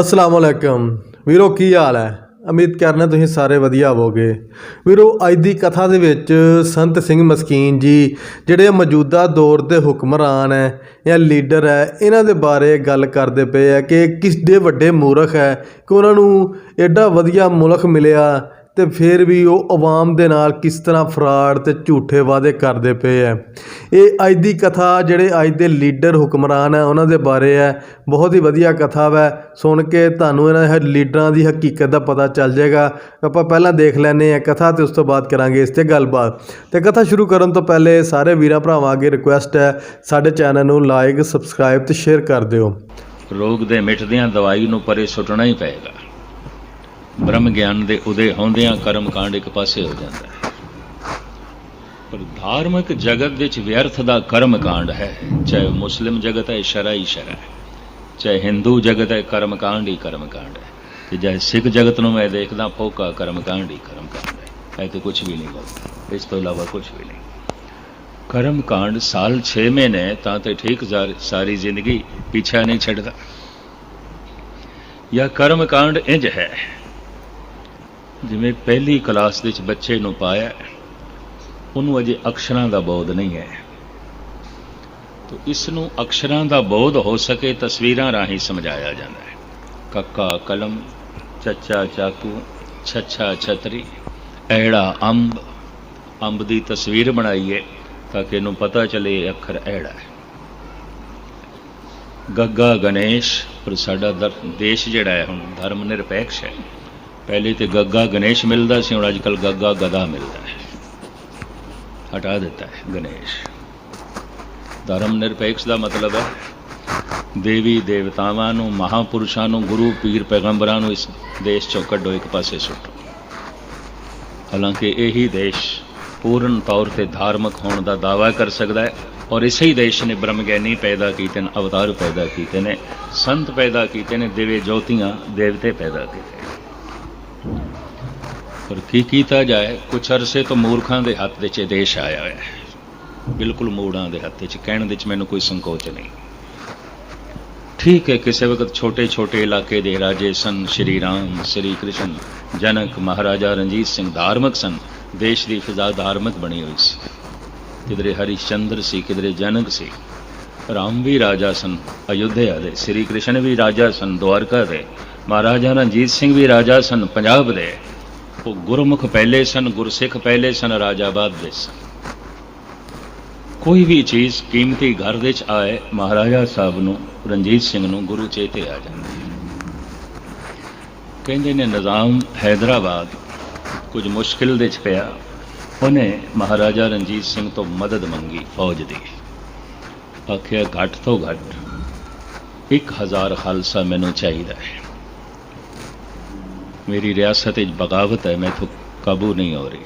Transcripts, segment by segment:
ਅਸਲਾਮ ਅਲੈਕਮ। ਵੀਰੋ, ਕੀ ਹਾਲ ਹੈ? ਉਮੀਦ ਕਰਨਾ ਤੁਸੀਂ ਸਾਰੇ ਵਧੀਆ ਹੋਵੋਗੇ। ਵੀਰੋ, ਅੱਜ ਦੀ ਕਥਾ ਦੇ ਵਿੱਚ ਸੰਤ ਸਿੰਘ ਮਸਕੀਨ ਜੀ, ਜਿਹੜੇ ਮੌਜੂਦਾ ਦੌਰ ਦੇ ਹੁਕਮਰਾਨ ਹੈ ਜਾਂ ਲੀਡਰ ਹੈ, ਇਹਨਾਂ ਦੇ ਬਾਰੇ ਗੱਲ ਕਰਦੇ ਪਏ ਆ ਕਿ ਕਿਸ ਦੇ ਵੱਡੇ ਮੂਰਖ ਹੈ, ਕਿ ਉਹਨਾਂ ਨੂੰ ਐਡਾ ਵਧੀਆ ਮੁਲਕ ਮਿਲਿਆ ਤੇ ਫਿਰ ਵੀ ਉਹ ਆਵਾਮ ਦੇ ਨਾਲ ਕਿਸ ਤਰ੍ਹਾਂ ਫਰਾਡ ਤੇ ਝੂਠੇ ਵਾਅਦੇ ਕਰਦੇ ਪਏ ਹੈ ਇਹ ਅੱਜ ਦੀ ਕਥਾ ਜਿਹੜੇ ਅੱਜ ਦੇ ਲੀਡਰ ਹੁਕਮਰਾਨ ਹੈ ਉਹਨਾਂ ਦੇ ਬਾਰੇ ਹੈ ਬਹੁਤ ਹੀ ਵਧੀਆ ਕਥਾ ਵੈ। ਸੁਣ ਕੇ ਤੁਹਾਨੂੰ ਇਹਨਾਂ ਦੇ ਲੀਡਰਾਂ ਦੀ ਹਕੀਕਤ ਦਾ ਪਤਾ ਚੱਲ ਜਾਏਗਾ। ਆਪਾਂ ਪਹਿਲਾਂ ਦੇਖ ਲੈਨੇ ਆ ਕਥਾ ਤੇ ਉਸ ਤੋਂ ਬਾਅਦ ਕਰਾਂਗੇ ਇਸ ਤੇ ਗੱਲਬਾਤ। ਤੇ ਕਥਾ ਸ਼ੁਰੂ ਕਰਨ ਤੋਂ ਪਹਿਲੇ ਸਾਰੇ ਵੀਰਾਂ ਭਰਾਵਾਂ ਅੱਗੇ ਰਿਕੁਐਸਟ ਹੈ ਸਾਡੇ ਚੈਨਲ ਨੂੰ ਲਾਈਕ ਸਬਸਕ੍ਰਾਈਬ ਤੇ ਸ਼ੇਅਰ ਕਰ ਦਿਓ। ਰੋਗ ਦੇ ਮਿਟਦਿਆਂ ਦਵਾਈ ਨੂੰ ਪਰੇ ਸੁੱਟਣਾ ਹੀ ਪਏਗਾ। ਬ੍ਰਹਮ ਗਿਆਨ ਦੇ ਉਦੇ ਆਉਂਦਿਆਂ ਕਰਮ ਕਾਂਡ ਇੱਕ ਪਾਸੇ ਹੋ ਜਾਂਦਾ ਹੈ। ਪਰ ਧਾਰਮਿਕ ਜਗਤ ਵਿੱਚ ਵਿਅਰਥ ਦਾ ਕਰਮ ਕਾਂਡ ਹੈ। ਚਾਹੇ ਮੁਸਲਿਮ ਜਗਤ ਹੈ, ਸ਼ਰਈ ਸ਼ਰਾ ਹੈ। ਚਾਹੇ ਹਿੰਦੂ ਜਗਤ ਹੈ, ਕਰਮ ਕਾਂਡ ਹੀ ਕਰਮ ਕਾਂਡ ਹੈ। ਤੇ ਚਾਹੇ ਸਿੱਖ ਜਗਤ ਨੂੰ ਮੈਂ ਦੇਖਦਾ, ਫੋਕਾ ਕਰਮ ਕਾਂਡ ਹੀ ਕਰਮ ਕਾਂਡ ਹੈ। ਇਹ ਤੇ ਕੁਝ ਵੀ ਨਹੀਂ ਬੋਲਦਾ। ਇਸ ਤੋਂ ਇਲਾਵਾ ਕੁਝ ਵੀ ਨਹੀਂ। ਕਰਮ ਕਾਂਡ ਸਾਲ 6 ਮਹੀਨੇ ਤਾਂ ਤੇ ਠੀਕ ਸਾਰੀ ਜ਼ਿੰਦਗੀ ਪਿੱਛਾ ਨਹੀਂ ਛੱਡਦਾ। ਜਾਂ ਕਰਮ ਕਾਂਡ ਇੰਜ ਹੈ ਜਿਵੇਂ ਪਹਿਲੀ ਕਲਾਸ ਵਿੱਚ ਬੱਚੇ ਨੂੰ ਪਾਇਆ ਉਹਨੂੰ ਅਜੇ ਅਕਸ਼ਰਾਂ ਦਾ ਬੋਧ ਨਹੀਂ ਹੈ। ਤੋ ਇਸ ਨੂੰ ਅਕਸ਼ਰਾਂ ਦਾ ਬੋਧ ਹੋ ਸਕੇ ਤਸਵੀਰਾਂ ਰਾਹੀਂ ਸਮਝਾਇਆ ਜਾਂਦਾ ਹੈ। ਕੱਕਾ, ਕਲਮ, ਚੱਚਾ, ਚਾਕੂ, ਛੱਛਾ, ਛਤਰੀ, ਐੜਾ, ਅੰਬ ਅੰਬ ਦੀ ਤਸਵੀਰ ਬਣਾਈਏ ਤਾਂ ਕਿ ਇਹਨੂੰ ਪਤਾ ਚਲੇ ਇਹ ਅੱਖਰ ਐੜਾ ਹੈ। ਗੱਗਾ ਗਣੇਸ਼, ਪਰ ਸਾਡਾ ਦਰ- ਦੇਸ਼ ਜਿਹੜਾ ਹੈ, ਹੁਣ ਧਰਮ ਨਿਰਪੇਖ ਹੈ। ਪਹਿਲੇ ਤੇ ਗੱਗਾ ਗਣੇਸ਼ ਮਿਲਦਾ ਸੀ, ਹੁਣ ਅੱਜਕੱਲ ਗੱਗਾ ਗਦਾ ਮਿਲਦਾ ਹੈ। ਹਟਾ ਦਿੱਤਾ ਹੈ ਗਣੇਸ਼। ਧਰਮ ਨਿਰਪੇਖ ਦਾ ਮਤਲਬ ਹੈ, ਦੇਵੀ ਦੇਵਤਾਵਾਂ ਨੂੰ, ਮਹਾਪੁਰਸ਼ਾਂ ਨੂੰ, ਗੁਰੂ ਪੀਰ ਪੈਗੰਬਰਾਂ ਨੂੰ ਇਸ ਦੇਸ਼ ਚੋਂ ਕੱਢੋ, ਇੱਕ ਪਾਸੇ ਸੁੱਟੋ। ਹਾਲਾਂਕਿ ਇਹੀ ਦੇਸ਼ ਪੂਰਨ ਤੌਰ ਤੇ ਧਾਰਮਿਕ ਹੋਣ ਦਾ ਦਾਅਵਾ ਕਰ ਸਕਦਾ ਹੈ ਔਰ ਇਸੇ ਹੀ ਦੇਸ਼ ਨੇ ਬ੍ਰਹਮਗਿਆਨੀ ਪੈਦਾ ਕੀਤੇ ਨੇ, ਅਵਤਾਰ ਪੈਦਾ ਕੀਤੇ ਨੇ, ਸੰਤ ਪੈਦਾ ਕੀਤੇ ਨੇ ਦੇਵੇ ਜੋਤੀਆਂ, ਦੇਵਤੇ ਪੈਦਾ ਕੀਤੇ ਨੇ। ਪਰ ਕੀ ਕੀਤਾ ਜਾਏ ਕੁਛ ਅਰਸੇ ਤੋਂ ਮੂਰਖਾਂ ਦੇ ਹੱਥ ਵਿੱਚ ਇਹ ਦੇਸ਼ ਆਇਆ ਹੋਇਆ ਹੈ ਬਿਲਕੁਲ ਮੂੜਾਂ ਦੇ ਹੱਥ ਵਿੱਚ ਕਹਿਣ ਦੇ ਵਿੱਚ ਮੈਨੂੰ ਕੋਈ ਸੰਕੋਚ ਨਹੀਂ ਠੀਕ ਹੈ ਕਿਸੇ ਵਕਤ ਛੋਟੇ ਛੋਟੇ ਇਲਾਕੇ ਦੇ ਰਾਜੇ ਸਨ ਸ਼੍ਰੀ ਰਾਮ ਸ਼੍ਰੀ ਕ੍ਰਿਸ਼ਨ ਜਨਕ ਮਹਾਰਾਜਾ ਰਣਜੀਤ ਸਿੰਘ ਧਾਰਮਿਕ ਸਨ ਦੇਸ਼ ਦੀ ਫਿਜ਼ਾ ਧਾਰਮਿਕ ਬਣੀ ਹੋਈ ਸੀ ਕਿਧਰੇ ਹਰੀਸ਼ਚੰਦਰ ਸੀ ਕਿਧਰੇ ਜਨਕ ਸੀ ਰਾਮ ਵੀ ਰਾਜਾ ਸਨ ਅਯੁੱਧਿਆ ਦੇ ਸ਼੍ਰੀ ਕ੍ਰਿਸ਼ਨ ਵੀ ਰਾਜਾ ਸਨ ਦੁਆਰਕਾ ਦੇ ਮਹਾਰਾਜਾ ਰਣਜੀਤ ਸਿੰਘ ਵੀ ਰਾਜਾ ਸਨ ਪੰਜਾਬ ਦੇ ਉਹ ਗੁਰਮੁਖ ਪਹਿਲੇ ਸਨ, ਗੁਰਸਿੱਖ ਪਹਿਲੇ ਸਨ ਰਾਜਾਬਾਦ ਦੇ ਸਨ। ਕੋਈ ਵੀ ਚੀਜ਼ ਕੀਮਤੀ ਘਰ ਦੇ ਵਿੱਚ ਆਏ, ਮਹਾਰਾਜਾ ਸਾਹਿਬ ਨੂੰ, ਰਣਜੀਤ ਸਿੰਘ ਨੂੰ ਗੁਰੂ ਚੇਤੇ ਆ ਜਾਂਦੀ ਕਹਿੰਦੇ ਨੇ, ਨਿਜ਼ਾਮ ਹੈਦਰਾਬਾਦ ਕੁਝ ਮੁਸ਼ਕਿਲ ਦੇ ਚ ਪਿਆ। ਉਹਨੇ ਮਹਾਰਾਜਾ ਰਣਜੀਤ ਸਿੰਘ ਤੋਂ ਮਦਦ ਮੰਗੀ, ਫੌਜ ਦੀ। ਆਖਿਆ, ਘੱਟ ਤੋਂ ਘੱਟ 1000 ਖਾਲਸਾ ਮੈਨੂੰ ਚਾਹੀਦਾ ਹੈ। ਮੇਰੀ ਰਿਆਸਤ ਵਿੱਚ ਬਗਾਵਤ ਹੈ ਮੈਂ ਮੈਥੋਂ ਕਾਬੂ ਨਹੀਂ ਹੋ ਰਹੀ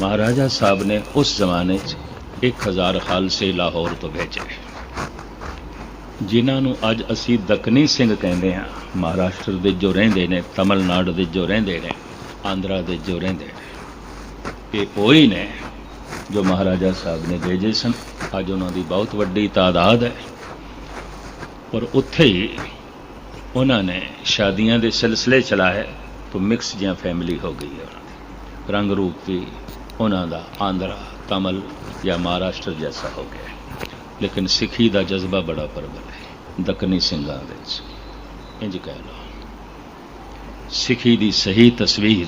ਮਹਾਰਾਜਾ ਸਾਹਿਬ ਨੇ ਉਸ ਜ਼ਮਾਨੇ 'ਚ 1000 ਖਾਲਸੇ ਲਾਹੌਰ ਤੋਂ ਭੇਜੇ ਜਿਨ੍ਹਾਂ ਨੂੰ ਅੱਜ ਅਸੀਂ ਦੱਖਣੀ ਸਿੰਘ ਕਹਿੰਦੇ ਹਾਂ ਮਹਾਰਾਸ਼ਟਰ ਦੇ ਜੋ ਰਹਿੰਦੇ ਨੇ ਤਮਿਲਨਾਡੂ ਦੇ ਜੋ ਰਹਿੰਦੇ ਨੇ ਆਂਧਰਾ ਦੇ ਜੋ ਰਹਿੰਦੇ ਨੇ ਇਹ ਉਹੀ ਨੇ ਜੋ ਮਹਾਰਾਜਾ ਸਾਹਿਬ ਨੇ ਭੇਜੇ ਸਨ ਅੱਜ ਉਹਨਾਂ ਦੀ ਬਹੁਤ ਵੱਡੀ ਤਾਦਾਦ ਹੈ ਪਰ ਉੱਥੇ ਹੀ ਉਹਨਾਂ ਨੇ ਸ਼ਾਦੀਆਂ ਦੇ ਸਿਲਸਿਲੇ ਚਲਾਏ ਤਾਂ ਮਿਕਸ ਜਿਹਾ ਫੈਮਿਲੀ ਹੋ ਗਈ ਹੈ ਉਹਨਾਂ ਦੀ ਰੰਗ ਰੂਪ ਵੀ ਉਹਨਾਂ ਦਾ ਆਂਧਰਾ ਤਮਿਲ ਜਾਂ ਮਹਾਰਾਸ਼ਟਰ ਜੈਸਾ ਹੋ ਗਿਆ ਹੈ। ਲੇਕਿਨ ਸਿੱਖੀ ਦਾ ਜਜ਼ਬਾ ਬੜਾ ਪ੍ਰਬਲ ਹੈ ਦੱਖਣੀ ਸਿੰਘਾਂ ਦੇ ਵਿੱਚ ਇੰਜ ਕਹਿ ਲਓ ਸਿੱਖੀ ਦੀ ਸਹੀ ਤਸਵੀਰ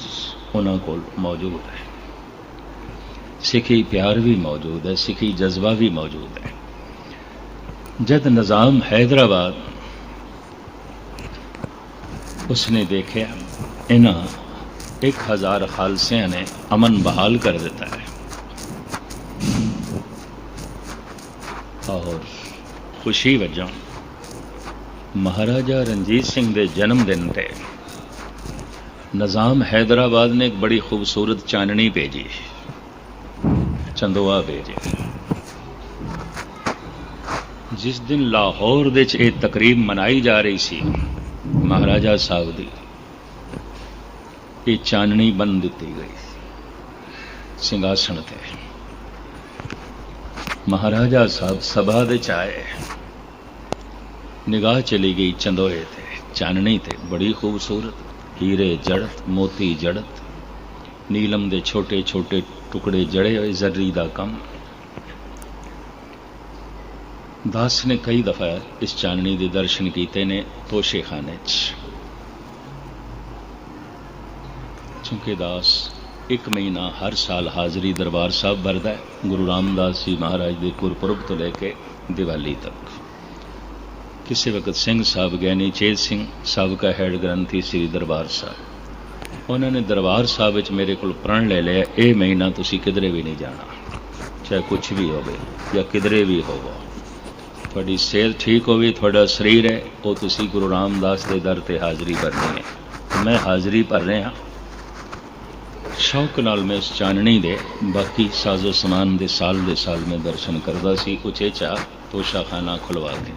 ਉਹਨਾਂ ਕੋਲ ਮੌਜੂਦ ਹੈ ਸਿੱਖੀ ਪਿਆਰ ਵੀ ਮੌਜੂਦ ਹੈ ਸਿੱਖੀ ਜਜ਼ਬਾ ਵੀ ਮੌਜੂਦ ਹੈ ਜਦ ਨਿਜ਼ਾਮ ਹੈਦਰਾਬਾਦ ਉਸਨੇ ਦੇਖਿਆ, ਇਹਨਾਂ 1000 ਖਾਲਸਿਆਂ ਨੇ ਅਮਨ ਬਹਾਲ ਕਰ ਦਿੱਤਾ ਹੈ। ਔਰ ਖੁਸ਼ੀ ਵਜੋਂ ਮਹਾਰਾਜਾ ਰਣਜੀਤ ਸਿੰਘ ਦੇ ਜਨਮ ਦਿਨ ਤੇ ਨਿਜ਼ਾਮ ਹੈਦਰਾਬਾਦ ਨੇ ਇੱਕ ਬੜੀ ਖੂਬਸੂਰਤ ਚਾਨਣੀ ਭੇਜੀ, ਚੰਦੋਆ ਭੇਜੀ। ਜਿਸ ਦਿਨ ਲਾਹੌਰ ਵਿੱਚ ਇਹ ਤਕਰੀਬ ਮਨਾਈ ਜਾ ਰਹੀ ਸੀ ਮਹਾਰਾਜਾ ਸਾਹਿਬ ਦੀ ਇਹ ਚਾਨਣੀ ਬੰਨ ਦਿੱਤੀ ਗਈ ਸਿੰਘਾਸਣ ਤੇ। ਮਹਾਰਾਜਾ ਸਾਹਿਬ ਸਭਾ ਦੇ ਚ ਆਏ। ਨਿਗਾਹ ਚਲੀ ਗਈ ਚੰਦੋਏ ਤੇ। ਚਾਨਣੀ ਤੇ ਬੜੀ ਖੂਬਸੂਰਤ। ਹੀਰੇ ਜੜਤ, ਮੋਤੀ ਜੜਤ। ਨੀਲਮ ਦੇ ਛੋਟੇ ਛੋਟੇ ਟੁਕੜੇ ਜੜੇ ਹੋਏ ਜ਼ਰਰੀ ਦਾ ਕੰਮ। ਦਾਸ ਨੇ ਕਈ ਦਫਾ ਇਸ ਚਾਨਣੀ ਦੇ ਦਰਸ਼ਨ ਕੀਤੇ ਨੇ ਤੋਸ਼ੇਖਾਨੇ 'ਚ। ਚੁੰਕੇ ਦਾਸ ਇੱਕ ਮਹੀਨਾ ਹਰ ਸਾਲ ਹਾਜ਼ਰੀ ਦਰਬਾਰ ਸਾਹਿਬ ਭਰਦਾ ਹੈ। ਗੁਰੂ ਰਾਮਦਾਸ ਜੀ ਮਹਾਰਾਜ ਦੇ ਗੁਰਪੁਰਬ ਤੋਂ ਲੈ ਕੇ ਦੀਵਾਲੀ ਤੱਕ। ਕਿਸੇ ਵਕਤ ਸਿੰਘ ਸਾਹਿਬ ਗਿਆਨੀ ਚੇਤ ਸਿੰਘ ਸਾਬਕਾ ਹੈਡ ਗ੍ਰੰਥੀ ਸ੍ਰੀ ਦਰਬਾਰ ਸਾਹਿਬ। ਉਹਨਾਂ ਨੇ ਦਰਬਾਰ ਸਾਹਿਬ ਵਿੱਚ ਮੇਰੇ ਕੋਲ ਪ੍ਰਣ ਲੈ ਲਿਆ, ਇਹ ਮਹੀਨਾ ਤੁਸੀਂ ਕਿਧਰੇ ਵੀ ਨਹੀਂ ਜਾਣਾ। ਚਾਹੇ ਕੁਝ ਵੀ ਹੋਵੇ ਜਾਂ ਕਿਧਰੇ ਵੀ ਹੋਵੋ। ਤੁਹਾਡੀ ਸਿਹਤ ਠੀਕ ਹੋਵੇ, ਤੁਹਾਡਾ ਸਰੀਰ ਹੈ, ਉਹ ਤੁਸੀਂ ਗੁਰੂ ਰਾਮਦਾਸ ਦੇ ਦਰ ਤੇ ਹਾਜ਼ਰੀ ਭਰਨੀ ਹੈ। ਮੈਂ ਹਾਜ਼ਰੀ ਭਰ ਰਿਹਾ ਸ਼ੌਕ ਨਾਲ ਮੈਂ ਇਸ ਚਾਨਣੀ ਦੇ, ਬਾਕੀ ਸਾਜ਼ੋ ਸਮਾਨ ਦੇ ਸਾਲ ਦੇ ਸਾਲ ਮੈਂ ਦਰਸ਼ਨ ਕਰਦਾ ਸੀ ਉਚੇਚਾ ਤੋਸ਼ਾਖਾਨਾ ਖੁਲਵਾ ਕੇ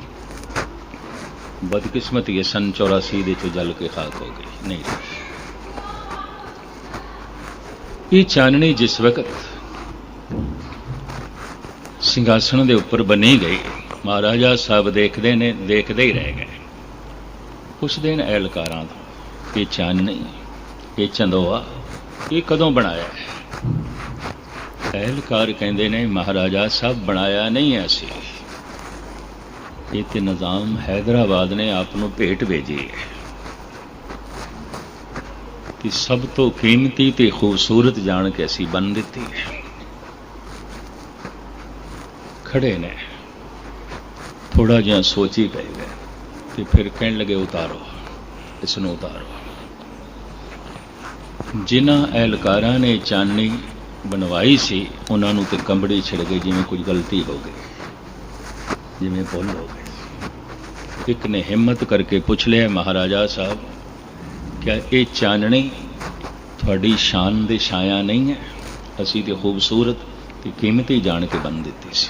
ਬਦਕਿਸਮਤੀ ਇਹ ਸਨ 84 ਦੇ ਚ ਜਲ ਕੇ ਖਾਕ ਹੋ ਗਈ ਨਹੀਂ। ਇਹ ਚਾਨਣੀ ਜਿਸ ਵਕਤ ਸਿੰਘਾਸਣ ਦੇ ਉੱਪਰ ਬਣੀ ਗਈ ਮਹਾਰਾਜਾ ਸਾਹਿਬ ਦੇਖਦੇ ਨੇ, ਦੇਖਦੇ ਹੀ ਰਹਿ ਗਏ। ਪੁੱਛਦੇ ਦਿਨ ਐਲਕਾਰਾਂ ਤੋਂ ਇਹ ਚਾਨਣੀ ਇਹ ਚੰਦੋਆ, ਇਹ ਕਦੋਂ ਬਣਾਇਆ ਹੈ? ਐਲਕਾਰ ਕਹਿੰਦੇ ਨੇ, ਮਹਾਰਾਜਾ ਸਾਹਿਬ ਬਣਾਇਆ ਨਹੀਂ ਹੈ ਅਸੀਂ ਇਹ ਤੇ ਨਿਜ਼ਾਮ ਹੈਦਰਾਬਾਦ ਨੇ ਆਪ ਨੂੰ ਭੇਟ ਭੇਜੀ ਹੈ। ਕਿ ਸਭ ਤੋਂ ਕੀਮਤੀ ਤੇ ਖੂਬਸੂਰਤ ਜਾਣ ਕੇ ਅਸੀਂ ਬਣ ਦਿੱਤੀ ਹੈ। ਖੜੇ ਨੇ। ਥੋੜਾ ਜਿਹਾ ਸੋਚੀ ਪੈ ਗਏ ਤੇ ਫਿਰ ਕਹਿਣ ਲੱਗੇ, ਉਤਾਰੋ, ਇਸ ਨੂੰ ਉਤਾਰੋ। ਜਿਨ੍ਹਾਂ ਐਲਕਾਰਾਂ ਨੇ ਚਾਨਣੀ ਬਣਵਾਈ ਸੀ, ਉਹਨਾਂ ਨੂੰ ਤੇ ਕੰਬੜੀ ਛਿੜ ਗਈ ਜਿਵੇਂ ਕੁਝ ਗਲਤੀ ਹੋ ਗਈ, ਜਿਵੇਂ ਭੁੱਲ ਹੋ ਗਈ ਇੱਕ ਨੇ ਹਿੰਮਤ ਕਰਕੇ ਪੁੱਛ ਲਿਆ, ਮਹਾਰਾਜਾ ਸਾਹਿਬ ਕਿ ਇਹ ਚਾਨਣੀ ਤੁਹਾਡੀ ਸ਼ਾਨ ਦੇ ਛਾਇਆ ਨਹੀਂ ਹੈ? ਅਸੀਂ ਤੇ ਖੂਬਸੂਰਤ ਤੇ ਕੀਮਤੀ ਜਾਣ ਕੇ ਬਣ ਦਿੱਤੀ ਸੀ।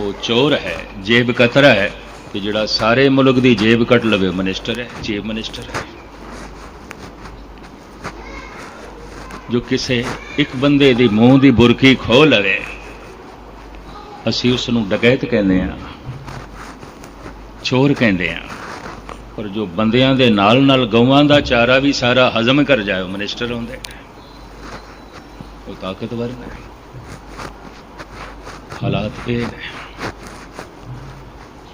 ਉਹ ਚੋਰ ਹੈ, ਜੇਬ ਕਤਰਾ ਹੈ, ਕਿ ਜਿਹੜਾ ਸਾਰੇ ਮੁਲਕ ਦੀ ਜੇਬ ਕੱਟ ਲਵੇ, ਮਨਿਸਟਰ ਹੈ ਚੀਫ ਮਨਿਸਟਰ ਹੈ। ਜੋ ਕਿਸੇ ਇੱਕ ਬੰਦੇ ਦੀ ਮੂੰਹ ਦੀ ਬੁਰਕੀ ਖੋਹ ਲਵੇ, ਅਸੀਂ ਉਸ ਨੂੰ ਡਕੈਤ ਕਹਿੰਦੇ ਆ ਚੋਰ ਕਹਿੰਦੇ ਆ ਪਰ ਜੋ ਬੰਦਿਆਂ ਦੇ ਨਾਲ ਨਾਲ ਗਊਆਂ ਦਾ ਚਾਰਾ ਵੀ ਸਾਰਾ ਹਜ਼ਮ ਕਰ ਜਾਏ, ਉਹ ਮਿਨਿਸਟਰ ਹੁੰਦੇ ਉਹ ਤਾਕਤਵਰ ਨੇ। ਹਾਲਾਤ ਇਹ ਨੇ।